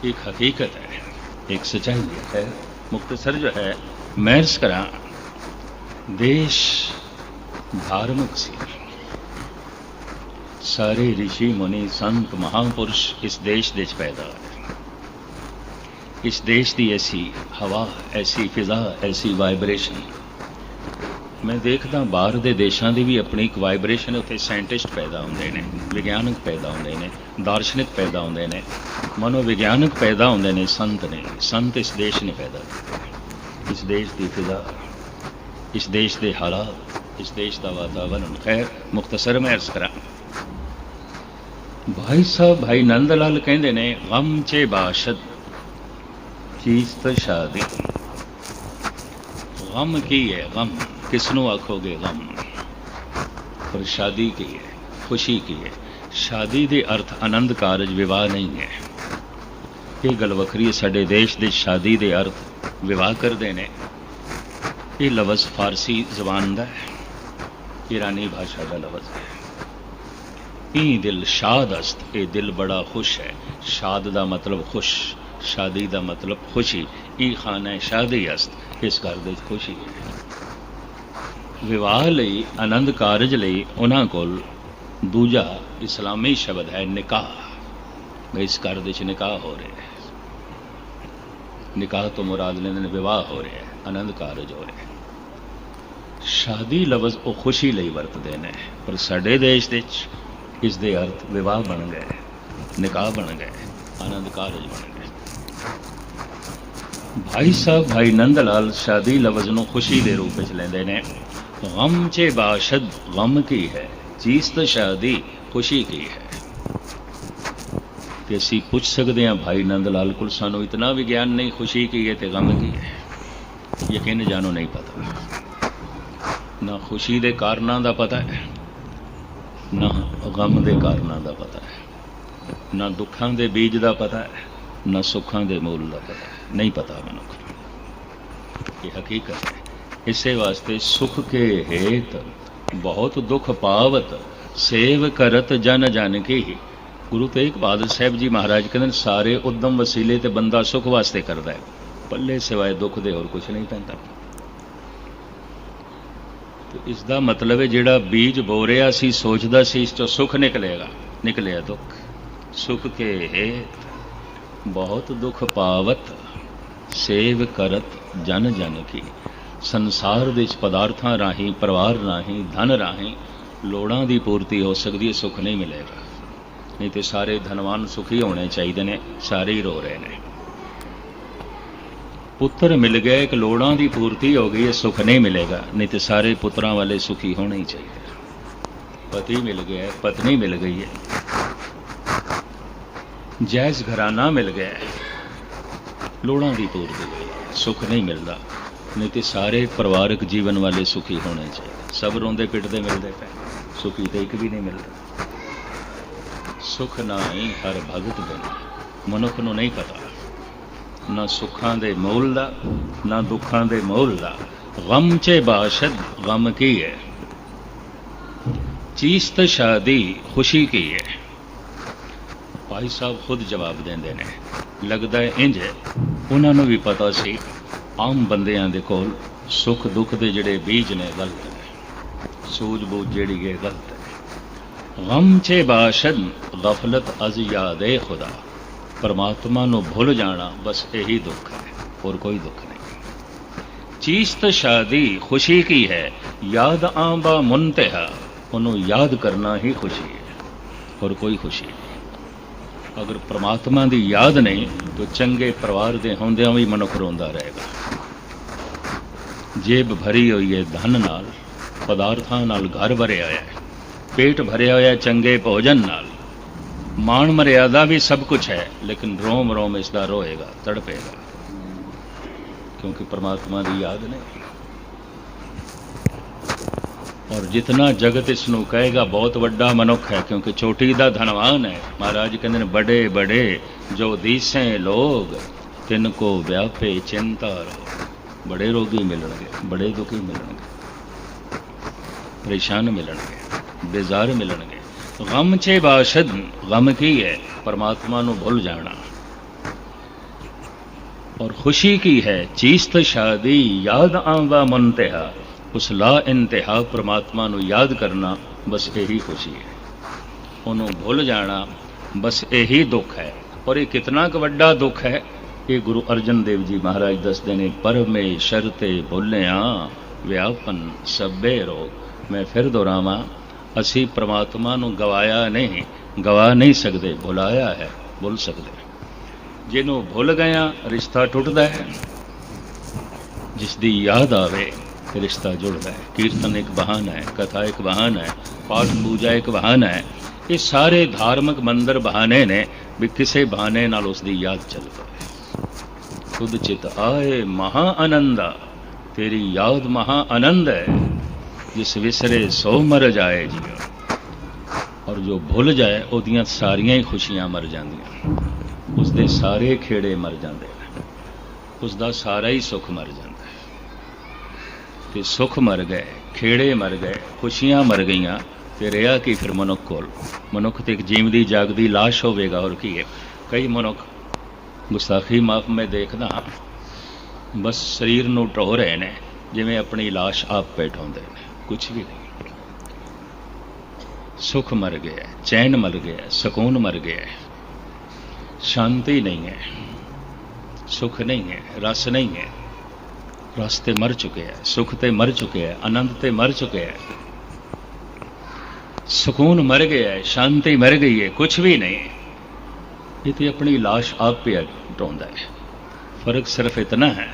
ایک حقیقت ہے، ایک سچائی ہے، مختصر جو ہے میرس کرا دیش دھارمک سی سارے رشی منی سنت مہا پورش اس دیش پیدا ہے۔ اس دیش ਦੇਸ਼ ایسی ਐਸੀ ایسی فضا، ایسی وائبریشن ਮੈਂ ਦੇਖਦਾ ਬਾਹਰ ਦੇ ਦੇਸ਼ਾਂ ਦੀ ਵੀ ਆਪਣੀ ਇੱਕ ਵਾਈਬ੍ਰੇਸ਼ਨ ਉੱਥੇ ਸਾਇੰਟਿਸਟ ਪੈਦਾ ਹੁੰਦੇ ਨੇ, ਵਿਗਿਆਨਕ ਪੈਦਾ ਹੁੰਦੇ ਨੇ, ਦਾਰਸ਼ਨਿਕ ਪੈਦਾ ਹੁੰਦੇ ਨੇ, ਮਨੋਵਿਗਿਆਨਕ ਪੈਦਾ ਹੁੰਦੇ ਨੇ, ਸੰਤ ਨੇ, ਸੰਤ ਇਸ ਦੇਸ਼ ਨੇ ਪੈਦਾ ਇਸ ਦੇਸ਼ ਦੀ ਫਿਜ਼ਾ, ਇਸ ਦੇਸ਼ ਦੇ ਹਾਲਾਤ, ਇਸ ਦੇਸ਼ ਦਾ ਵਾਤਾਵਰਣ ਖੈਰ, ਮੁਖਤਸਰ ਮੈਂ ਅਰਜ਼ ਕਰਾਂ। ਭਾਈ ਸਾਹਿਬ, ਭਾਈ ਨੰਦ ਲਾਲ ਕਹਿੰਦੇ ਨੇ ਗਮ ਚੇ ਬਾਸ਼ਦ, ਚੀਜ਼ ਤਾਂ ਸ਼ਾਦੀ। ਗਮ ਕੀ ਹੈ? ਗਮ ਕਿਸ ਨੂੰ ਆਖੋਗੇ ਗਮ ਪਰ ਸ਼ਾਦੀ ਕੀ ਹੈ? ਖੁਸ਼ੀ ਕੀ ਹੈ? ਸ਼ਾਦੀ ਦੇ ਅਰਥ ਆਨੰਦ ਕਾਰਜ, ਵਿਵਾਹ ਨਹੀਂ ਹੈ। ਇਹ ਗੱਲ ਵੱਖਰੀ ਹੈ, ਸਾਡੇ ਦੇਸ਼ ਦੇ ਸ਼ਾਦੀ ਦੇ ਅਰਥ ਵਿਵਾਹ ਕਰਦੇ ਨੇ। ਇਹ ਲਫ਼ਜ਼ ਫਾਰਸੀ ਜ਼ਬਾਨ ਦਾ ਹੈ। ਈਰਾਨੀ ਭਾਸ਼ਾ ਦਾ ਲਫ਼ਜ਼ ਹੈ। ਇਹ ਦਿਲ ਸ਼ਾਦ ਅਸਤ ਇਹ ਦਿਲ ਬੜਾ ਖੁਸ਼ ਹੈ। ਸ਼ਾਦ ਦਾ ਮਤਲਬ ਖੁਸ਼, ਸ਼ਾਦੀ ਦਾ ਮਤਲਬ ਖੁਸ਼ੀ। ਇਹ ਖਾਨਾ ਸ਼ਾਦੀ ਅਸਤ, ਇਸ ਘਰ ਦੇ ਖੁਸ਼ੀ ਹੈ। ਵਿਵਾਹ ਲਈ, ਆਨੰਦ ਕਾਰਜ ਲਈ ਉਹਨਾਂ ਕੋਲ ਦੂਜਾ ਇਸਲਾਮੀ ਸ਼ਬਦ ਹੈ ਨਿਕਾਹ। ਇਸ ਘਰ ਦੇ ਵਿੱਚ ਨਿਕਾਹ ਹੋ ਰਿਹਾ ਹੈ। ਨਿਕਾਹ ਤੋਂ ਮੁਰਾਦ ਲੈਂਦੇ ਨੇ ਵਿਵਾਹ ਹੋ ਰਿਹਾ ਹੈ, ਆਨੰਦ ਕਾਰਜ ਹੋ ਰਿਹਾ ਹੈ। ਸ਼ਾਦੀ ਲਫ਼ਜ਼ ਉਹ ਖੁਸ਼ੀ ਲਈ ਵਰਤਦੇ ਨੇ, ਪਰ ਸਾਡੇ ਦੇਸ਼ ਦੇ ਵਿੱਚ ਇਸ ਦੇ ਅਰਥ ਵਿਵਾਹ ਬਣ ਗਏ, ਨਿਕਾਹ ਬਣ ਗਏ, ਆਨੰਦ ਕਾਰਜ ਬਣ ਗਏ। ਭਾਈ ਸਾਹਿਬ, ਭਾਈ ਨੰਦ ਲਾਲ ਸ਼ਾਦੀ ਲਫ਼ਜ਼ ਨੂੰ ਖੁਸ਼ੀ ਦੇ ਰੂਪ ਵਿੱਚ ਲੈਂਦੇ ਨੇ। ਗਮ ਚੇ ਬਾਸ਼ਦ ਗਮ ਕੀ ਹੈ ਚੀਜ਼ ਤਾਂ ਸ਼ਾਦੀ ਖੁਸ਼ੀ ਕੀ ਹੈ ਤੇ ਅਸੀਂ ਪੁੱਛ ਸਕਦੇ ਹਾਂ ਭਾਈ ਨੰਦ ਲਾਲ ਕੋਲ ਸਾਨੂੰ ਇਤਨਾ ਵੀ ਗਿਆਨ ਨਹੀਂ ਖੁਸ਼ੀ ਕੀ ਹੈ ਤੇ ਗਮ ਕੀ ਹੈ ਯਕੀਨ ਜਾਨੋ ਨਹੀਂ ਪਤਾ ਨਾ ਖੁਸ਼ੀ ਦੇ ਕਾਰਨਾਂ ਦਾ ਪਤਾ ਹੈ ਨਾ ਗਮ ਦੇ ਕਾਰਨਾਂ ਦਾ ਪਤਾ ਹੈ ਨਾ ਦੁੱਖਾਂ ਦੇ ਬੀਜ ਦਾ ਪਤਾ ਹੈ ਨਾ ਸੁੱਖਾਂ ਦੇ ਮੂਲ ਦਾ ਪਤਾ ਹੈ ਨਹੀਂ ਪਤਾ ਮਨੁੱਖ ਇਹ ਹਕੀਕਤ ਹੈ ਇਸੇ ਵਾਸਤੇ ਸੁਖ ਕੇ ਹੇਤ, ਬਹੁਤ ਦੁਖ ਪਾਵਤ, ਸੇਵ ਕਰਤ ਜਨ ਜਨ ਕੀ ਗੁਰੂ ਤੇਗ ਬਹਾਦਰ ਸਾਹਿਬ ਜੀ ਮਹਾਰਾਜ ਕਹਿੰਦੇ ਸਾਰੇ ਉਦਮ ਵਸੀਲੇ ਤੇ ਬੰਦਾ ਸੁਖ ਵਾਸਤੇ ਕਰਦਾ ਹੈ। ਪੱਲੇ ਸਿਵਾਏ ਦੁੱਖ ਦੇ ਹੋਰ ਕੁਝ ਨਹੀਂ ਪੈਂਦਾ। ਤੇ ਇਸ ਦਾ ਮਤਲਬ ਹੈ, ਜਿਹੜਾ ਬੀਜ ਬੋ ਰਿਹਾ ਸੀ, ਸੋਚਦਾ ਸੀ, ਇਸ ਚੋਂ ਸੁਖ ਨਿਕਲੇਗਾ। ਨਿਕਲਿਆ ਦੁੱਖ। ਸੁਖ ਕੇ ਹੇਤ, ਬਹੁਤ ਦੁੱਖ ਪਾਵਤ, ਸੇਵ ਕਰਤ ਜਨ ਜਨ ਕੀ। ਸੰਸਾਰ ਦੇ ਵਿੱਚ ਪਦਾਰਥਾਂ ਰਾਹੀਂ, ਪਰਿਵਾਰ ਰਾਹੀਂ, ਧਨ ਰਾਹੀਂ ਲੋੜਾਂ ਦੀ ਪੂਰਤੀ ਹੋ ਸਕਦੀ ਹੈ, ਸੁੱਖ ਨਹੀਂ ਮਿਲੇਗਾ। ਨਹੀਂ ਤੇ ਸਾਰੇ ਧਨਵਾਨ ਸੁਖੀ ਹੋਣੇ ਚਾਹੀਦੇ ਨੇ, ਸਾਰੇ ਹੀ ਰੋ ਰਹੇ ਨੇ। ਪੁੱਤਰ ਮਿਲ ਗਏ ਇੱਕ ਲੋੜਾਂ ਦੀ ਪੂਰਤੀ ਹੋ ਗਈ ਹੈ, ਸੁੱਖ ਨਹੀਂ ਮਿਲੇਗਾ। ਨਹੀਂ ਤੇ ਸਾਰੇ ਪੁੱਤਰਾਂ ਵਾਲੇ ਸੁਖੀ ਹੋਣੇ ਹੀ ਚਾਹੀਦੇ ਪਤੀ ਮਿਲ ਗਿਆ, ਪਤਨੀ ਮਿਲ ਗਈ ਹੈ। ਜੈਜ਼ ਘਰਾਨਾ ਮਿਲ ਗਿਆ। ਲੋੜਾਂ ਦੀ ਪੂਰਤੀ ਹੋਈ ਸੁੱਖ ਨਹੀਂ ਮਿਲਦਾ। ਨਹੀਂ ਤੇ ਸਾਰੇ ਪਰਿਵਾਰਕ ਜੀਵਨ ਵਾਲੇ ਸੁਖੀ ਹੋਣੇ ਚਾਹੀਦੇ। ਸਭ ਰੋਂਦੇ ਪਿੱਟਦੇ ਮਿਲਦੇ ਪਏ। ਸੁਖੀ ਤੇ ਇੱਕ ਵੀ ਨਹੀਂ ਮਿਲਦਾ। ਸੁਖ ਨਹੀਂ ਹਰ ਭਗਤ ਬਿਨ। ਮਨੁੱਖ ਨੂੰ ਨਹੀਂ ਪਤਾ। ਨਾ ਸੁੱਖਾਂ ਦੇ ਮੋਲ ਦਾ, ਨਾ ਦੁੱਖਾਂ ਦੇ ਮੋਲ ਦਾ। ਗਮ ਚ ਬਾਸ਼ਦ ਗਮ ਕੀ ਹੈ ਚੀਜ਼ ਤਾਂ ਸ਼ਾਦੀ, ਖੁਸ਼ੀ ਕੀ ਹੈ ਭਾਈ ਸਾਹਿਬ ਖੁਦ ਜਵਾਬ ਦਿੰਦੇ ਨੇ। ਲੱਗਦਾ ਹੈ ਇੰਜ ਉਹਨਾਂ ਨੂੰ ਵੀ ਪਤਾ ਸੀ ਆਮ ਬੰਦਿਆਂ ਦੇ ਕੋਲ ਸੁੱਖ ਦੁੱਖ ਦੇ ਜਿਹੜੇ ਬੀਜ ਨੇ, ਗਲਤ ਨੇ। ਸੂਝ-ਬੂਝ ਜਿਹੜੀ ਹੈ, ਗਲਤ ਹੈ। ਗਮ ਚ ਬਾਸ਼ਦ ਗਫਲਤ ਅਜ਼ ਯਾਦੇ ਖੁਦਾ। ਪਰਮਾਤਮਾ ਨੂੰ ਭੁੱਲ ਜਾਣਾ ਬਸ ਇਹੀ ਦੁੱਖ ਹੈ, ਹੋਰ ਕੋਈ ਦੁੱਖ ਨਹੀਂ। ਚੀਜ਼ ਤਾਂ ਸ਼ਾਦੀ ਖੁਸ਼ੀ ਕੀ ਹੈ? ਯਾਦ ਆਂਬਾ ਮੁੰਤਹਾ, ਉਹਨੂੰ ਯਾਦ ਕਰਨਾ ਹੀ ਖੁਸ਼ੀ ਹੈ, ਹੋਰ ਕੋਈ ਖੁਸ਼ੀ ਨਹੀਂ। ਅਗਰ ਪ੍ਰਮਾਤਮਾ ਦੀ ਯਾਦ ਨਹੀਂ, ਤਾਂ ਚੰਗੇ ਪਰਿਵਾਰ ਦੇ ਹੁੰਦਿਆਂ ਵੀ ਮਨੁੱਖ ਰੋਂਦਾ ਰਹੇਗਾ। ਜੇਬ ਭਰੀ ਹੋਈ ਹੈ ਧਨ ਨਾਲ, ਪਦਾਰਥਾਂ ਨਾਲ ਘਰ ਭਰਿਆ ਹੋਇਆ ਹੈ। ਪੇਟ ਭਰਿਆ ਹੋਇਆ ਚੰਗੇ ਭੋਜਨ ਨਾਲ। ਮਾਣ ਮਰਿਆਦਾ ਵੀ ਸਭ ਕੁਝ ਹੈ, ਲੇਕਿਨ ਰੋਮ ਰੋਮ ਇਸ ਦਾ ਰੋਏਗਾ, ਤੜਪੇਗਾ। ਕਿਉਂਕਿ ਪਰਮਾਤਮਾ ਦੀ ਯਾਦ ਨਹੀਂ। اور جتنا جگت اس نو کہے گا، بہت واقع منق ہے، کیونکہ چھوٹی دا دھنوان ہے۔ مہاراج کہ بڑے بڑے جو دیسے لوگ، تن کو چنتا رہ بڑے روگی بڑے دل پریشان ملنگ گے بے زار ملنگ گے غم چاشد غم کی ہے؟ پرماتما نو بھول جانا۔ اور خوشی کی ہے، چیست شادی، یاد آ منتہا۔ ਉਸ ਲਾ ਇੰਤਹਾ ਪ੍ਰਮਾਤਮਾ ਨੂੰ ਯਾਦ ਕਰਨਾ ਬਸ ਇਹੀ ਖੁਸ਼ੀ ਹੈ। ਉਹਨੂੰ ਭੁੱਲ ਜਾਣਾ ਬਸ ਇਹੀ ਦੁੱਖ ਹੈ। ਔਰ ਇਹ ਕਿਤਨਾ ਕੁ ਵੱਡਾ ਦੁੱਖ ਹੈ, ਇਹ ਗੁਰੂ ਅਰਜਨ ਦੇਵ ਜੀ ਮਹਾਰਾਜ ਦੱਸਦੇ ਨੇ, ਪਰਮੇਸ਼ਰ ਤੇ ਭੁੱਲਿਆ ਵਿਆਪਨ ਸਭੇ ਰੋਗ। ਮੈਂ ਫਿਰ ਦੁਹਰਾਵਾਂ, ਅਸੀਂ ਪ੍ਰਮਾਤਮਾ ਨੂੰ ਗਵਾਇਆ ਨਹੀਂ, ਗਵਾ ਨਹੀਂ ਸਕਦੇ, ਭੁਲਾਇਆ ਹੈ, ਭੁੱਲ ਸਕਦੇ ਜਿਹਨੂੰ ਭੁੱਲ ਗਿਆ ਰਿਸ਼ਤਾ ਟੁੱਟਦਾ ਹੈ ਜਿਸ ਦੀ ਯਾਦ ਆਵੇ ਤੇ ਰਿਸ਼ਤਾ ਜੁੜਦਾ ਹੈ, ਕੀਰਤਨ ਇੱਕ ਬਹਾਨਾ ਹੈ, ਕਥਾ ਇੱਕ ਬਹਾਨਾ ਹੈ, ਪਾਠ ਪੂਜਾ ਇੱਕ ਬਹਾਨਾ ਹੈ। ਇਹ ਸਾਰੇ ਧਾਰਮਿਕ ਮੰਦਰ ਬਹਾਨੇ ਨੇ ਵੀ ਕਿਸੇ ਬਹਾਨੇ ਨਾਲ ਉਸ ਦੀ ਯਾਦ ਚੱਲ ਪਵੇ। ਖੁਦ ਚਿਤ ਆਏ ਮਹਾ ਆਨੰਦਾ, ਤੇਰੀ ਯਾਦ ਮਹਾ ਆਨੰਦ ਹੈ, ਜਿਸ ਵਿਸਰੇ ਸੋ ਮਰ ਜਾਏ ਜੀਓ। ਔਰ ਜੋ ਭੁੱਲ ਜਾਏ, ਉਹਦੀਆਂ ਸਾਰੀਆਂ ਹੀ ਖੁਸ਼ੀਆਂ ਮਰ ਜਾਂਦੀਆਂ। ਉਸ ਦੇ ਸਾਰੇ ਖੇੜੇ ਮਰ ਜਾਂਦੇ ਨੇ ਉਸ ਦਾ ਸਾਰਾ ਹੀ ਸੁੱਖ ਮਰ ਜਾਂਦਾ। ਹੈ ਤੇ ਸੁੱਖ ਮਰ ਗਏ ਖੇੜੇ ਮਰ ਗਏ ਖੁਸ਼ੀਆਂ ਮਰ ਗਈਆਂ ਤੇ ਰਿਹਾ ਕੀ ਫਿਰ ਮਨੁੱਖ ਕੋਲ? ਮਨੁੱਖ ਤੇ ਇੱਕ ਜੀਵਦੀ ਜਾਗਦੀ ਲਾਸ਼ ਹੋਵੇਗਾ ਹੋਰ ਕੀ ਹੈ? ਕਈ ਮਨੁੱਖ ਗੁਸਾਖੀ ਮਾਫ ਮੈਂ ਦੇਖਦਾ ਹਾਂ, ਬਸ ਸਰੀਰ ਨੂੰ ਢੋ ਰਹੇ ਨੇ ਜਿਵੇਂ ਆਪਣੀ ਲਾਸ਼ ਆਪ ਬੈਠਾਉਂਦੇ ਨੇ ਕੁਝ ਵੀ ਨਹੀਂ। ਸੁੱਖ ਮਰ ਗਿਆ ਚੈਨ ਮਰ ਗਿਆ ਸਕੂਨ ਮਰ ਗਿਆ ਸ਼ਾਂਤੀ ਨਹੀਂ ਹੈ ਸੁਖ ਨਹੀਂ ਹੈ ਰਸ ਨਹੀਂ ਹੈ। ਰਸ ਤੇ ਮਰ ਚੁੱਕਿਆ ਹੈ, ਸੁਖ ਤੇ ਮਰ ਚੁੱਕਿਆ ਹੈ, ਆਨੰਦ ਤੇ ਮਰ ਚੁੱਕਿਆ ਹੈ। ਸਕੂਨ ਮਰ ਗਿਆ ਹੈ, ਸ਼ਾਂਤੀ ਮਰ ਗਈ ਹੈ ਕੁਝ ਵੀ ਨਹੀਂ। ਇਹ ਤੇ ਆਪਣੀ ਲਾਸ਼ ਆਪ ਪਿਆ ਢਾਉਂਦਾ ਹੈ। ਫ਼ਰਕ ਸਿਰਫ ਇਤਨਾ ਹੈ,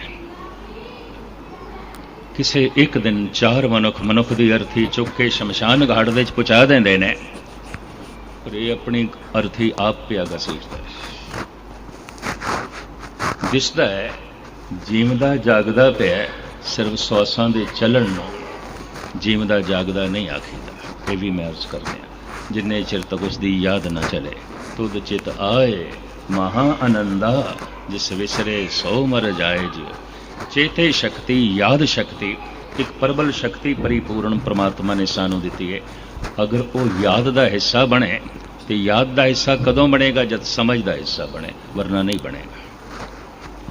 ਕਿਸੇ ਇੱਕ ਦਿਨ ਚਾਰ ਮਨੁੱਖ ਮਨੁੱਖ ਦੀ ਅਰਥੀ ਚੁੱਕ ਕੇ ਸ਼ਮਸ਼ਾਨ ਘਾਟ ਦੇ ਵਿੱਚ ਪਹੁੰਚਾ ਦਿੰਦੇ ਨੇ। ਪਰ ਇਹ ਆਪਣੀ ਅਰਥੀ ਆਪ ਪਿਆ ਘਸੀਟਦਾ ਹੈ। ਦਿਸਦਾ ਹੈ ਜੀਵਦਾ ਜਾਗਦਾ ਪਿਆ ਸਿਰਫ ਸਵਾਸਾਂ ਦੇ ਚੱਲਣ ਨੂੰ ਜੀਵਦਾ ਜਾਗਦਾ ਨਹੀਂ ਆਖੀਦਾ। ਇਹ ਵੀ ਮੈਂ ਅਰਜ਼ ਕਰਦੇ ਹਾਂ, ਜਿੰਨੇ ਚਿਰ ਤੱਕ ਉਸ ਦੀ ਯਾਦ ਨਾ ਚਲੇ, ਤੁਧ ਚਿਤ ਆਏ, ਮਹਾ ਆਨੰਦਾ, ਜਿਸ ਵਿਸਰੇ ਸੋ ਮਰ ਜਾਏ ਜੀ। ਚੇਤੇ ਸ਼ਕਤੀ, ਯਾਦ ਸ਼ਕਤੀ, ਇੱਕ ਪ੍ਰਬਲ ਸ਼ਕਤੀ ਪਰਿਪੂਰਨ ਪ੍ਰਮਾਤਮਾ ਨੇ ਸਾਨੂੰ ਦਿੱਤੀ ਹੈ। ਅਗਰ ਉਹ ਯਾਦ ਦਾ ਹਿੱਸਾ ਬਣੇ, ਤੇ ਯਾਦ ਦਾ ਹਿੱਸਾ ਕਦੋਂ ਬਣੇਗਾ ਜਦ ਸਮਝ ਦਾ ਹਿੱਸਾ ਬਣੇ, ਵਰਨਾ ਨਹੀਂ ਬਣੇਗਾ।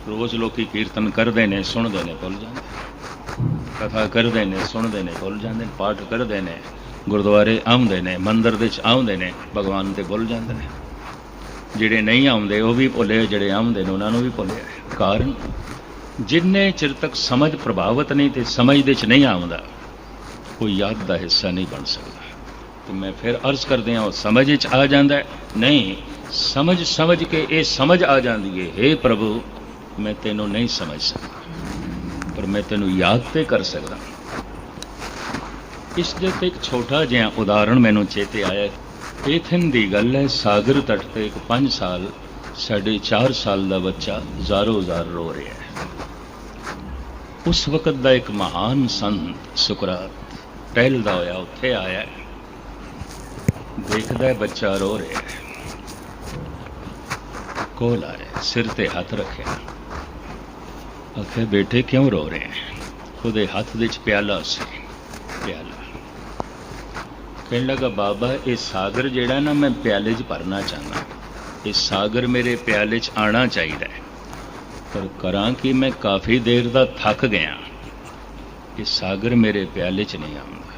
ਰੋਜ਼ ਲੋਕੀ ਕੀਰਤਨ ਕਰਦੇ ਨੇ, ਸੁਣਦੇ ਨੇ, ਭੁੱਲ ਜਾਂਦੇ ਕਥਾ ਕਰਦੇ ਨੇ, ਸੁਣਦੇ ਨੇ, ਭੁੱਲ ਜਾਂਦੇ ਨੇ, ਪਾਠ ਕਰਦੇ ਨੇ, ਗੁਰਦੁਆਰੇ ਆਉਂਦੇ ਨੇ, ਮੰਦਰ ਦੇ ਵਿੱਚ ਆਉਂਦੇ ਨੇ, ਭਗਵਾਨ ਤੇ ਭੁੱਲ ਜਾਂਦੇ ਨੇ। ਜਿਹੜੇ ਨਹੀਂ ਆਉਂਦੇ, ਉਹ ਵੀ ਭੁੱਲੇ, ਜਿਹੜੇ ਆਉਂਦੇ ਨੇ, ਉਹਨਾਂ ਨੂੰ ਵੀ ਭੁੱਲਿਆ ਕਾਰਨ? ਜਿੰਨੇ ਚਿਰ ਤੱਕ ਸਮਝ ਪ੍ਰਭਾਵਿਤ ਨਹੀਂ ਤੇ ਸਮਝ ਦੇ ਚ ਨਹੀਂ ਆਉਂਦਾ ਉਹ ਯਾਦ ਦਾ ਹਿੱਸਾ ਨਹੀਂ ਬਣ ਸਕਦਾ। ਤੇ ਮੈਂ ਫਿਰ ਅਰਜ਼ ਕਰਦੇ ਹਾਂ, ਉਹ ਸਮਝ ਵਿੱਚ ਆ ਜਾਂਦਾ ਨਹੀਂ ਸਮਝ ਸਮਝ ਕੇ ਇਹ ਸਮਝ ਆ ਜਾਂਦੀ ਹੈ हे ਪ੍ਰਭੂ ਮੈਂ ਤੈਨੂੰ ਨਹੀਂ ਸਮਝ ਸਕਦਾ, ਪਰ ਮੈਂ ਤੈਨੂੰ ਯਾਦ ਤੇ ਕਰ ਸਕਦਾ। ਇਸ ਦੇ ਤੇ ਇੱਕ ਛੋਟਾ ਜਿਹਾ ਉਦਾਹਰਣ ਮੈਨੂੰ ਚੇਤੇ ਆਇਆ ਇਹ ਦੀ ਗੱਲ ਹੈ, ਸਾਗਰ ਤੱਟ ਤੇ ਇੱਕ 5 ਸਾਲ ਸਾਡੇ 4 ਸਾਲ ਦਾ ਬੱਚਾ ਜ਼ਾਰੋ ਜ਼ਾਰ ਰੋ ਰਿਹਾ ਹੈ। ਉਸ ਵਕਤ ਦਾ ਇੱਕ ਮਹਾਨ ਸੰਤ ਸੁਕਰਾਤ ਟਹਿਲਦਾ ਹੋਇਆ ਉੱਥੇ ਆਇਆ ਦੇਖਦਾ ਹੈ ਬੱਚਾ ਰੋ ਰਿਹਾ ਹੈ। ਕੋਲ ਆਇਆ ਸਿਰ ਤੇ ਹੱਥ ਰੱਖਿਆ ਆਖੇ, ਬੇਟੇ, ਕਿਉਂ ਰੋ ਰਹੇ ਹੈ? ਉਹਦੇ ਹੱਥ ਵਿੱਚ ਪਿਆਲਾ ਸੀ। ਪਿਆਲਾ। ਕਹਿਣ ਲੱਗਾ, ਬਾਬਾ, ਇਹ ਸਾਗਰ ਜਿਹੜਾ ਨਾ ਮੈਂ ਪਿਆਲੇ 'ਚ ਭਰਨਾ ਚਾਹੁੰਦਾ। ਇਹ ਸਾਗਰ ਮੇਰੇ ਪਿਆਲੇ 'ਚ ਆਣਾ ਚਾਹੀਦਾ ਹੈ। ਪਰ ਕਰਾਂ ਕਿ ਮੈਂ ਕਾਫੀ ਦੇਰ ਦਾ ਥੱਕ ਗਿਆ। ਇਹ ਸਾਗਰ ਮੇਰੇ ਪਿਆਲੇ 'ਚ ਨਹੀਂ ਆਉਂਦਾ।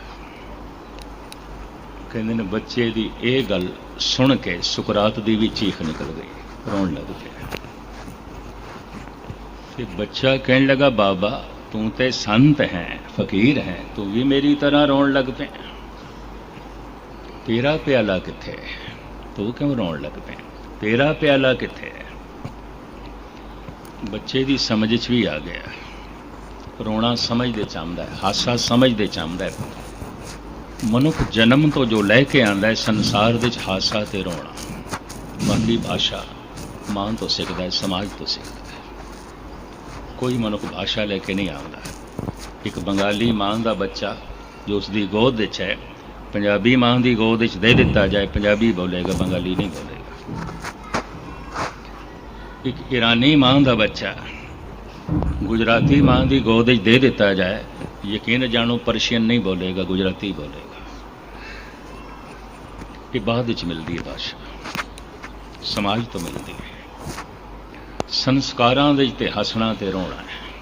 ਕਹਿੰਦੇ ਨੇ, ਬੱਚੇ ਦੀ ਇਹ ਗੱਲ ਸੁਣ ਕੇ ਸੁਕਰਾਤ ਦੀ ਵੀ ਚੀਖ ਨਿਕਲ ਗਈ। ਰੋਣ ਲੱਗ ਪਿਆ। ਫਿਰ ਬੱਚਾ ਕਹਿਣ ਲੱਗਾ ਬਾਬਾ ਤੂੰ ਤੇ ਸੰਤ ਹੈ ਫਕੀਰ ਹੈ ਤੂੰ ਵੀ ਮੇਰੀ ਤਰ੍ਹਾਂ ਰੋਣ ਲੱਗ ਪਿਆ ਤੇਰਾ ਪਿਆਲਾ ਕਿੱਥੇ ਹੈ ਤੂੰ ਕਿਉਂ ਰੋਣ ਲੱਗ ਪਿਆ ਤੇਰਾ ਪਿਆਲਾ ਕਿੱਥੇ ਬੱਚੇ ਦੀ ਸਮਝ 'ਚ ਵੀ ਆ ਗਿਆ ਰੋਣਾ ਸਮਝਦੇ ਚਾਹੁੰਦਾ ਹੈ ਹਾਸਾ ਸਮਝਦੇ ਚਾਹੁੰਦਾ ਹੈ ਮਨੁੱਖ ਜਨਮ ਤੋਂ ਜੋ ਲੈ ਕੇ ਆਂਦਾ ਹੈ ਸੰਸਾਰ ਵਿੱਚ ਹਾਸਾ ਤੇ ਰੋਣਾ ਬਾਕੀ ਭਾਸ਼ਾ ਮਾਂ ਤੋਂ ਸਿੱਖਦਾ ਹੈ ਸਮਾਜ ਤੋਂ ਸਿੱਖਦਾ ਕੋਈ ਮਨੁੱਖ ਭਾਸ਼ਾ ਲੈ ਕੇ ਨਹੀਂ ਆਉਂਦਾ। ਇੱਕ ਬੰਗਾਲੀ ਮਾਂ ਦਾ ਬੱਚਾ ਜੋ ਉਸ ਦੀ ਗੋਦ ਵਿੱਚ ਹੈ, ਪੰਜਾਬੀ ਮਾਂ ਦੀ ਗੋਦ ਵਿੱਚ ਦੇ ਦਿੱਤਾ ਜਾਏ, ਪੰਜਾਬੀ ਬੋਲੇਗਾ, ਬੰਗਾਲੀ ਨਹੀਂ ਬੋਲੇਗਾ। ਇੱਕ ਈਰਾਨੀ ਮਾਂ ਦਾ ਬੱਚਾ ਗੁਜਰਾਤੀ ਮਾਂ ਦੀ ਗੋਦ ਵਿੱਚ ਦੇ ਦਿੱਤਾ ਜਾਏ, ਯਕੀਨ ਜਾਣੋ ਪਰਸ਼ੀਅਨ ਨਹੀਂ ਬੋਲੇਗਾ, ਗੁਜਰਾਤੀ ਬੋਲੇਗਾ। ਇਹ ਬਾਅਦ ਵਿੱਚ ਮਿਲਦੀ ਹੈ ਭਾਸ਼ਾ। ਸਮਾਜ ਤੋਂ ਮਿਲਦੀ ਹੈ। ਸੰਸਕਾਰਾਂ ਦੇ ਤੇ ਹੱਸਣਾ ਤੇ ਰੋਣਾ ਹੈ।